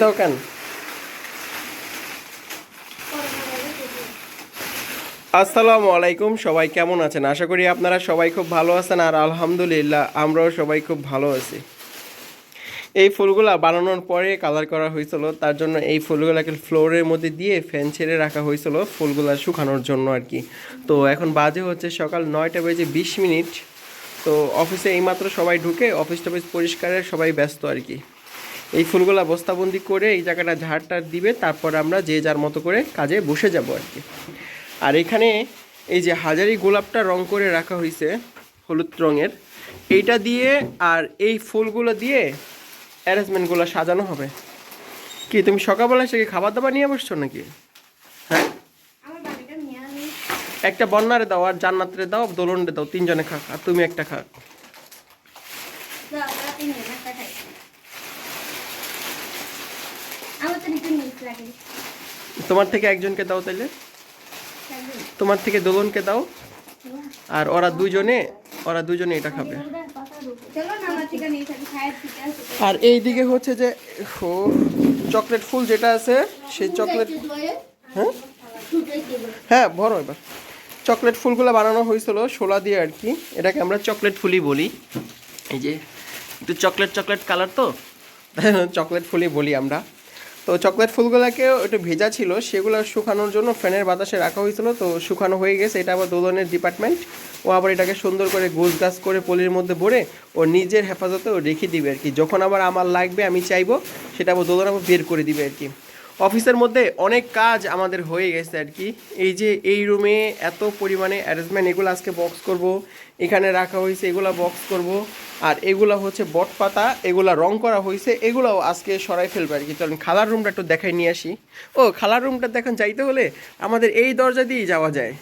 দাও কেন? আসসালামু আলাইকুম, সবাই কেমন আছেন? আশা করি আপনারা সবাই খুব ভালো আছেন আর আলহামদুলিল্লাহ আমরাও সবাই খুব ভালো আছি। এই ফুলগুলা বানানোর পরে কালার করা হয়েছিল, তার জন্য এই ফুলগুলাকে ফ্লোরের মধ্যে দিয়ে ফ্যান ছেড়ে রাখা হয়েছিল ফুলগুলা শুকানোর জন্য আর কি। তো এখন বাজে হচ্ছে সকাল নয়টা বেজে বিশ মিনিট। তো অফিসে এইমাত্র সবাই ঢুকে অফিস টফিস পরিষ্কারের সবাই ব্যস্ত আর কি। এই ফুলগুলা বস্তাবন্দি করে এই জায়গাটা ঝাড়টার দিবে তারপর আমরা যে যার মতো করে কাজে বসে যাব আর কি। আর এখানে এই যে হাজারি গোলাপটা রং করে রাখা হয়েছে হলুদ রঙের এইটা দিয়ে আর এই ফুলগুলো দিয়ে অ্যারেঞ্জমেন্টগুলো সাজানো হবে। কি তুমি সকালবেলা সে কি খাবার দাবার নিয়ে বসছো নাকি? হ্যাঁ? একটা বন্যারে দাও আর জান্নাতরে দাও দোলনরে দাও তিনজনে খাক আর তুমি একটা খাক রাতে নিয়ে একটা খাই আমার তো একটু মিস লাগে তোমার থেকে একজনকে দাও তাইলে? একদম। তোমার থেকে দোলনকে দাও। আর ওরা দুজনে ওরা দুজনে এটা খাবে। আর এই দিকে হচ্ছে যে ও চকলেট ফুল যেটা আছে সেই চকলেট হ্যাঁ? হ্যাঁ বড় এবার। চকলেট ফুলগুলো বানানো হয়েছিল শোলা দিয়ে আর কি। এটাকে আমরা চকলেট ফুলই বলি। এই যে একটু চকলেট চকলেট কালার তো? চকলেট ফুলই বলি আমরা। তো চকলেট ফুলগুলোকেও একটু ভেজা ছিল, সেগুলো শুকানোর জন্য ফ্যানের বাতাসে রাখা হয়েছিল, তো শুকানো হয়ে গেছে। এটা আবার দোলনের ডিপার্টমেন্ট ও আবার এটাকে সুন্দর করে গোছ গাছ করে পলির মধ্যে ভরে ও নিজের হেফাজতে ও রেখে দিবে আর কি। যখন আবার আমার লাগবে, আমি চাইব, সেটা আবার দোলন আবার বের করে দিবে আর কি। অফিসের মধ্যে অনেক কাজ আমাদের হয়ে গেছে আর কি। এই যে এই রুমে এত পরিমাণে অ্যারেঞ্জমেন্ট এগুলো আজকে বক্স করব, এখানে রাখা হয়েছে, এগুলো বক্স করব, আর এগুলো হচ্ছে বট পাতা, এগুলো রং করা হয়েছে, এগুলোও আজকে সরাই ফেলবে আর কি। চলুন, খালার রুমটা একটু দেখাই নিয়ে আসি। ও, খালার রুমটা দেখেন, যাইতে হলে আমাদের এই দরজা দিয়েই যাওয়া যায়।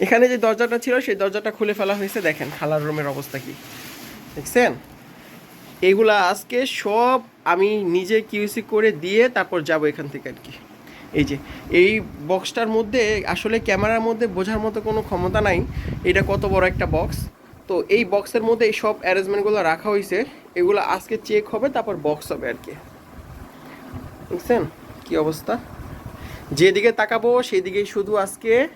এখানে যে দরজাটা ছিল, সেই দরজাটা খুলে ফেলা হয়েছে। দেখেন, খালার রুমের অবস্থা কি। দেখছেন? এগুলা আজকে সব আমি নিজে কিউসি করে দিয়ে তারপর যাব এখান থেকে আর কি। এই যে, এই বক্সটার মধ্যে আসলে ক্যামেরার মধ্যে বোঝার মতো কোনো ক্ষমতা নাই। এটা কত বড় একটা বক্স তো এই বক্সের মধ্যে এই সব অ্যারেঞ্জমেন্টগুলো রাখা হয়েছে। এগুলো আজকে চেক হবে, তারপর বক্স হবে আর কি। বুঝছেন? কী অবস্থা? যেদিকে তাকাবো, সেদিকেই শুধু আজকে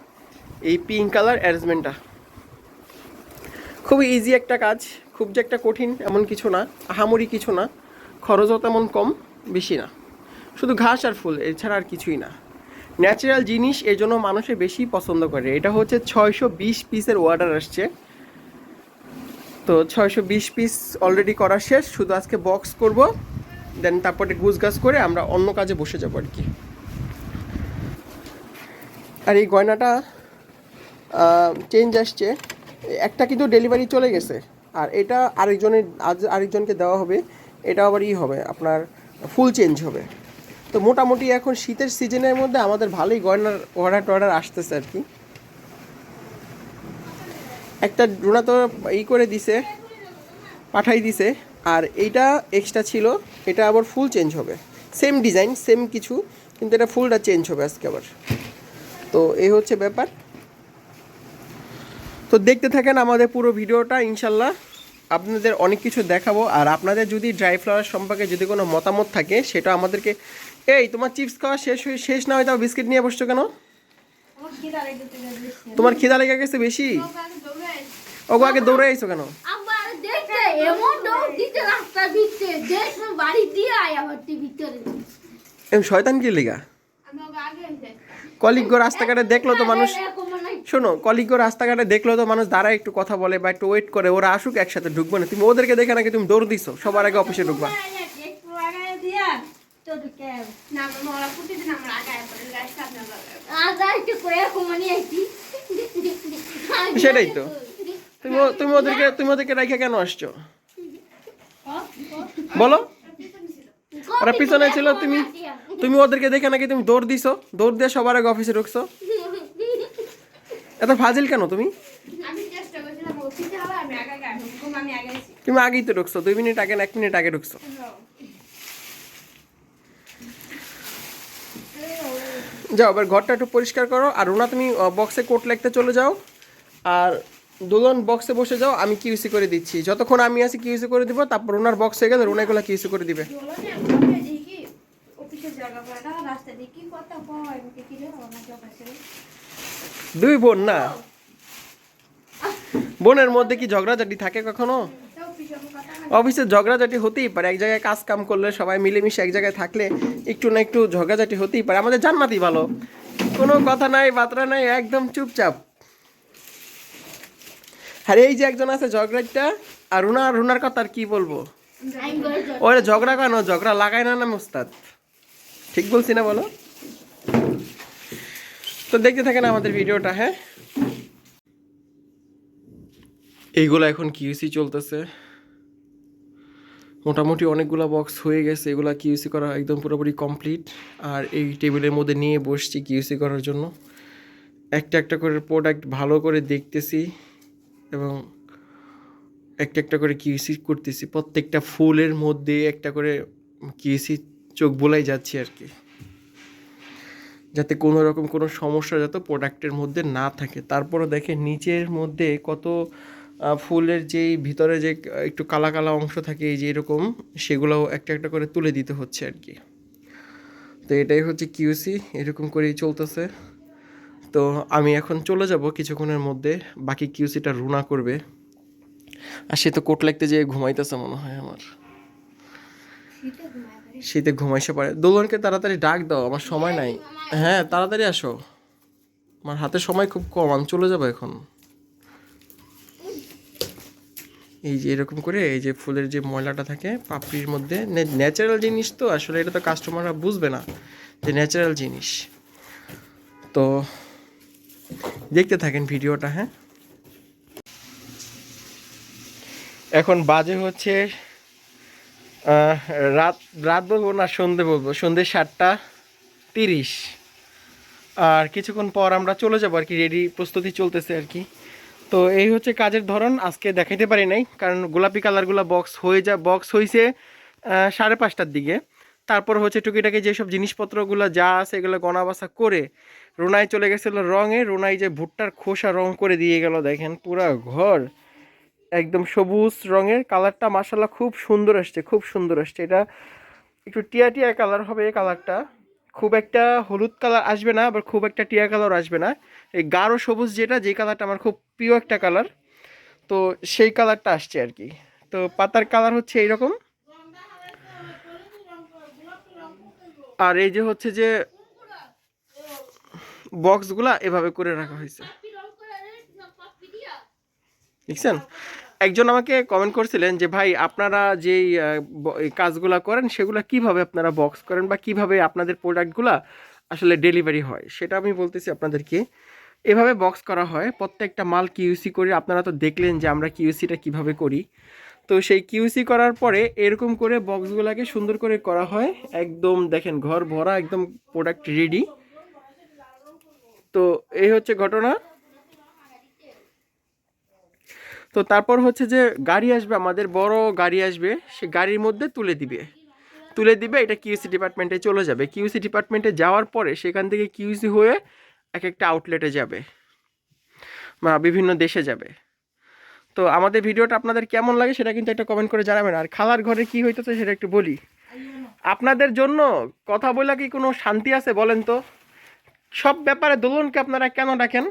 এই পিঙ্ক কালার অ্যারেঞ্জমেন্টটা খুবই ইজি একটা কাজ। খুব যে একটা কঠিন, এমন কিছু না। আহামরি কিছু না। খরচও তেমন কম, বেশি না। শুধু ঘাস আর ফুল, এছাড়া আর কিছুই না। ন্যাচারাল জিনিস এই জন্য মানুষে বেশি পছন্দ করে। এটা হচ্ছে ছয়শো বিশ পিসের অর্ডার আসছে। তো ছয়শো বিশ পিস অলরেডি করা শেষ। শুধু আজকে বক্স করব দেন তারপরে গাছ করে আমরা অন্য কাজে বসে যাব আর কি। আর এই গয়নাটা চেঞ্জ আসছে। একটা কিন্তু ডেলিভারি চলে গেছে। আর এটা আরেকজনের, আজ আরেকজনকে দেওয়া হবে। এটা আবার ই হবে, আপনার ফুল চেঞ্জ হবে। তো মোটামুটি এখন শীতের সিজনের মধ্যে আমাদের ভালোই গয়নার অর্ডার টর্ডার আসতেছে আর কি। একটা ডোনা তো ই করে দিছে, পাঠাই দিছে, আর এইটা এক্সট্রা ছিল, এটা আবার ফুল চেঞ্জ হবে। সেম ডিজাইন সেম কিছু, কিন্তু এটা ফুলটা চেঞ্জ হবে আজকে আবার। তো এই হচ্ছে ব্যাপার। তো দেখতে থাকেন আমাদের পুরো ভিডিওটা, ইনশাল্লাহ। আপনাদের অনেক কিছু দেখাবো আর আপনাদের যদি ড্রাই ফ্লাওয়ার সম্পর্কে যদি কোনো মতামত থাকে সেটা আমাদেরকে এই তোমার চিপস খাওয়া শেষ হয়ে শেষ না হয় তাও বিস্কিট নিয়ে বসছো কেন। তোমার খিদা লেগে গেছে বেশি? ওগো আগে দৌড়ে আইছো কেন? শয়তান কি লেগা। কলিগ্য রাস্তাঘাটে দেখল তো মানুষ। হয় শোনো কলিগ্য রাস্তাঘাটে দেখল তো মানুষ দাঁড়ায় একটু কথা বলে বা একটু ওয়েট করে ওরা আসুক একসাথে ঢুকবো না। তুমি ওদেরকে দেখে নাকি তুমি দৌড় দিছো? সবার আগে অফিসে ঢুকবা। সেটাই তো। তুমি ও- তুমি ওদেরকে তুমি ওদেরকে রেখে কেন আসছো? বলো। ওরা পিছনে ছিল তুমি তুমি ওদেরকে দেখে নাকি তুমি দৌড় দিছো? দৌড় দিয়ে সবার আগে অফিসে ঢুকছো? এত ফাজিল কেন তুমি। তুমি আগেই তো ঢুকছো দুই মিনিট আগে না এক মিনিট আগে ঢুকছো? যাও এবার ঘরটা একটু পরিষ্কার করো। আর ওনা তুমি বক্সে কোট লাগতে চলে যাও। আর দুজন বক্সে বসে যাও আমি কিউসি করে দিচ্ছি। যতক্ষণ আমি আছি কিউসি করে দিব তারপর ওনার বক্স হয়ে গেলে ওনাগুলো কিউসি করে দিবে। দুই বোন না? বোনের মধ্যে কি ঝগড়াঝাটি থাকে কখনো? অফিসে ঝগড়াঝাটি হতেই পারে এক জায়গায় কাজ কাম করলে সবাই মিলেমিশে এক জায়গায় থাকলে একটু না একটু ঝগড়াঝাটি হতেই পারে। আমাদের জান্নাতি ভালো। কোনো কথা নাই বাতরা নাই একদম চুপচাপ। আর এই যে একজন আছে ঝগড়াটা আর রুনা রুনার কথা আর কি বলব? ওরে ঝগড়া কেন? ঝগড়া লাগায় না না মুস্তাদ ঠিক বলছি না বলো? তো দেখতে থাকেন আমাদের ভিডিওটা হ্যাঁ? এইগুলো এখন কিউসি চলতেছে। মোটামুটি অনেকগুলো বক্স হয়ে গেছে, এগুলো কিউসি করা একদম পুরোপুরি কমপ্লিট আর এই টেবিলের মধ্যে নিয়ে বসছি কিউসি করার জন্য। একটা একটা করে প্রোডাক্ট ভালো করে দেখতেছি এবং একটা একটা করে কিউসি করতেছি। প্রত্যেকটা ফুলের মধ্যে একটা করে কিউসি চোখ বোলাই যাচ্ছে আর কি। যাতে কোনো রকম কোনো সমস্যা যাতে প্রোডাক্টের মধ্যে না থাকে। তারপরে দেখে নিচের মধ্যে কত ফুলের যেই ভিতরে যে একটু কালা কালা অংশ থাকে, এই যে এরকম, সেগুলোও একটা একটা করে তুলে দিতে হচ্ছে আর কি তো এটাই হচ্ছে কিউসি এরকম করেই চলতেছে। তো আমি এখন চলে যাব কিছুক্ষণের মধ্যে, বাকি কিউসিটা রুনা করবে। আর সে তো কোট লাগতে যেয়ে ঘুমাইতেছে মনে হয় আমার। শীতে ঘুমায় পারি। দোলনকে তাড়াতাড়ি ডাক দাও, আমার সময় নাই। হ্যাঁ তাড়াতাড়ি আসো। আমার হাতে সময় খুব কম, আমি চলে যাব এখন। এই যে এরকম করে, এই যে ফুলের যে ময়লাটা থাকে পাপড়ির মধ্যে ন্যাচারাল জিনিস তো, আসলে এটা তো কাস্টমাররা বুঝবে না যে ন্যাচারাল জিনিস। তো দেখতে থাকেন ভিডিওটা হ্যাঁ। এখন বাজে হচ্ছে রাত রাত বলব না, সন্ধে বলব। সন্ধে সাতটা তিরিশ। আর কিছুক্ষণ পর আমরা চলে যাব আর কি রেডি প্রস্তুতি চলতেছে আর কি। তো এই হচ্ছে কাজের ধরন, আজকে দেখাইতে পারি নাই, কারণ গোলাপি কালারগুলো বক্স হয়ে যা বক্স হয়েছে সাড়ে পাঁচটার দিকে। তারপর হচ্ছে টুকিটাকি যেসব জিনিসপত্রগুলো যা আছে এগুলো গণাবাসা করে রোনাই চলে গেছিল রঙে। রোনাই যে ভুট্টার খোসা রং করে দিয়ে গেল, দেখেন পুরা ঘর। একদম সবুজ রঙের কালারটা মাসাল্লাহ খুব সুন্দর আসছে, খুব সুন্দর আসছে। এটা একটু টিয়া টিয়া কালার হবে এই কালারটা। খুব একটা হলুদ কালার আসবে না, আবার খুব একটা টিয়া কালার আসবে না। এই গাঢ় সবুজ যেটা যে কালারটা আমার খুব প্রিয় একটা কালার, তো সেই কালারটা আসছে আর কি। তো পাতার কালার হচ্ছে এইরকম। আর এই যে হচ্ছে যে বক্সগুলা এভাবে করে রাখা হয়েছে। দেখছেন? একজন আমাকে কমেন্ট করছিলেন যে, ভাই, আপনারা যেই কাজগুলা করেন, সেগুলো কীভাবে আপনারা বক্স করেন বা কীভাবে আপনাদের প্রোডাক্টগুলা আসলে ডেলিভারি হয়? সেটা আমি বলতেছি আপনাদেরকে। এভাবে বক্স করা হয়। প্রত্যেকটা মাল কিউসি করে আপনারা তো দেখলেন যে, আমরা কিউসিটা কীভাবে করি। তো সেই কিউসি করার পরে এরকম করে বক্সগুলোকে সুন্দর করে করা হয়। একদম দেখেন, ঘর ভরা, একদম প্রোডাক্ট রেডি তো এই হচ্ছে ঘটনা। তো তারপর হচ্ছে যে গাড়ি আসবে, আমাদের বড় গাড়ি আসবে, সে গাড়ির মধ্যে তুলে দিবে। তুলে দিবে, এটা কিউসি ডিপার্টমেন্টে চলে যাবে। কিউসি ডিপার্টমেন্টে যাওয়ার পরে সেখান থেকে কিউসি হয়ে এক একটা আউটলেটে যাবে, বা বিভিন্ন দেশে যাবে। তো আমাদের ভিডিওটা আপনাদের কেমন লাগে সেটা কিন্তু একটা কমেন্ট করে জানাবেন। আর খালার ঘরে কি হইতেছে সেটা একটু বলি। আপনাদের জন্য কথা বলে কি কোনো শান্তি আছে বলেন তো? সব ব্যাপারে দোলনকে আপনারা কেন ডাকেন?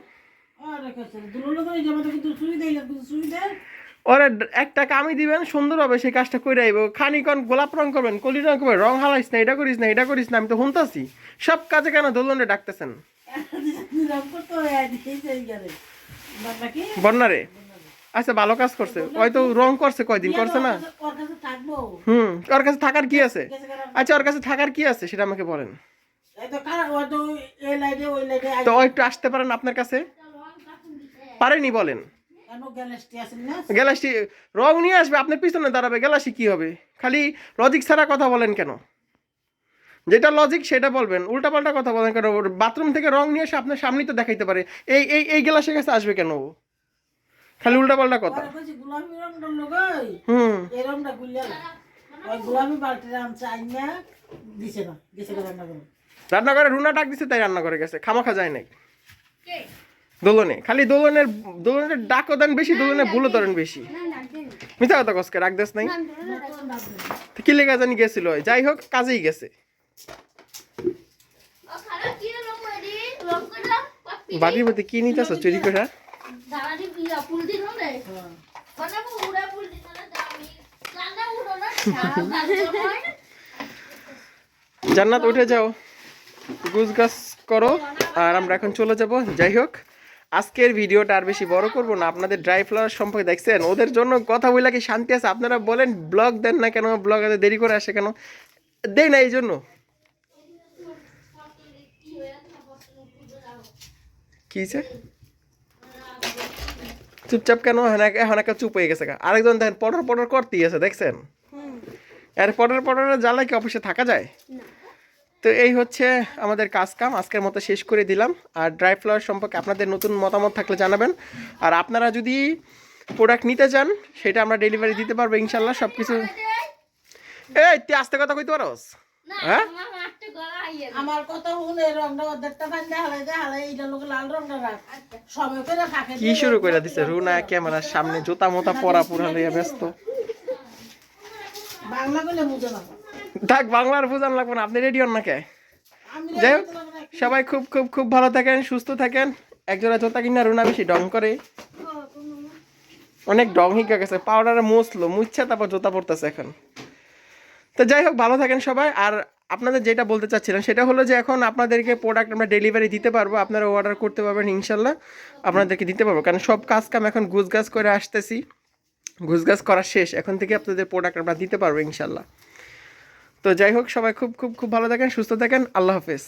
ওরে ড- এক টাকা আমি দিবেন সুন্দর হবে সেই কাজটা করে আইব। খানিকন গোলাপ রং করবেন কলি রং করবেন রং হালাইস না এটা করিস না এটা করিস না আমি তো শুনতাছি। সব কাজে কেন দোলনে ডাকতেছেন? বন্যারে আচ্ছা ভালো কাজ করছে। হয়তো রং করছে কয়দিন করছে না? হুম ওর কাছে থাকার কি আছে? আচ্ছা ওর কাছে থাকার কি আছে সেটা আমাকে বলেন। তো একটু আসতে পারেন আপনার কাছে? পারেনি বলেন। গ্যালাসটি রং নিয়ে আসবে আপনার পিছনে দাঁড়াবে গ্যালাসি কি হবে? খালি লজিক ছাড়া কথা বলেন কেন? যেটা লজিক সেটা বলবেন উল্টাপাল্টা কথা বলেন কেন? বাথরুম থেকে রং নিয়ে এসে আপনার সামনেই তো দেখাইতে পারে। এই এই এই গ্লাসের কাছে আসবে কেন ও? খালি উল্টাপাল্টা কথা। হুম। এই রংটা গুলিয়া ওই গোলাপি বালতিটা আনছে আইনা দিছে না গেছে কারা রান্না করে। রান্না করে রুনা ডাক দিছে তাই রান্না করে গেছে। খামাখা যায় নাই। দোলনে খালি দোলনের দোলনের ডাকও দেন বেশি দোলনের ভুলও ধরেন বেশি মিথ্যা কথা কসকে রাখ দেস নাই তো কি লেগা জানি গেছিল যাই হোক কাজেই গেছে বাড়ির মধ্যে কি নিতেছ চুরি করে হ্যাঁ। মানে জান্নাত উঠে যাও গুছ গাছ করো আর আমরা এখন চলে যাব যাই হোক আজকের ভিডিওটা আর বেশি বড় করব না। আপনাদের ড্রাই ফ্লাওয়ার সম্পর্কে দেখছেন? ওদের জন্য কথা বলে কি শান্তি আছে? আপনারা বলেন ব্লগ দেন না কেন? ব্লগ এত দেরি করে আসে কেন? দেই না এই জন্য। কি? চুপচাপ কেন? হেনাকে হেনাকে চুপ হয়ে গেছে আরেকজন দেখেন পটর পটর করতেই আছে দেখছেন? এর পটর পটরের জ্বালায় কি অফিসে থাকা যায়? তো এই হচ্ছে আমাদের কাজ কাম আজকের মতো শেষ করে দিলাম। আর ড্রাই ফ্লাওয়ার সম্পর্কে আপনাদের নতুন মতামত থাকলে জানাবেন। আর আপনারা যদি প্রোডাক্ট নিতে চান সেটা আমরা ডেলিভারি দিতে পারব ইনশাল্লাহ সব কিছু এই তুই আস্তে কথা কইতে পারোস? হ্যাঁ? আমার হাতটা গলা আইয়ে আমার কথা শুন এই রংটা ওদেরটা বান দেখালে দেখালে এইটা লোক লাল রংটা রাখ। সময় করে ফাঁকে কি শুরু করে দিছে? রুনা ক্যামেরার সামনে জুতা মোতা পরা পুরা লইয়া ব্যস্ত। বাংলা বলে বুঝে না। থাক বাংলার বুঝান লাগবে না। আপনি রেডি হন না কে যাই হোক সবাই খুব খুব খুব ভালো থাকেন সুস্থ থাকেন। একজোড়া জোতা কিনা রুনা বেশি ডং করে। অনেক ডং হিকা গেছে পাউডারে মুছলো মুছছে তারপর জোতা পরতেছে এখন। তো যাই হোক ভালো থাকেন সবাই। আর আপনাদের যেটা বলতে চাচ্ছিলাম সেটা হলো যে এখন আপনাদেরকে প্রোডাক্ট আমরা ডেলিভারি দিতে পারব। আপনারা অর্ডার করতে পারবেন ইনশাল্লাহ। আপনাদেরকে দিতে পারব। কারণ সব কাজ কাম এখন গুছগাছ করে আসতেছি। গুছগাছ করা শেষ। এখন থেকে আপনাদের প্রোডাক্ট আমরা দিতে পারব ইনশাল্লাহ। তো যাই হোক সবাই খুব খুব খুব ভালো থাকেন সুস্থ থাকেন আল্লাহ হাফেজ।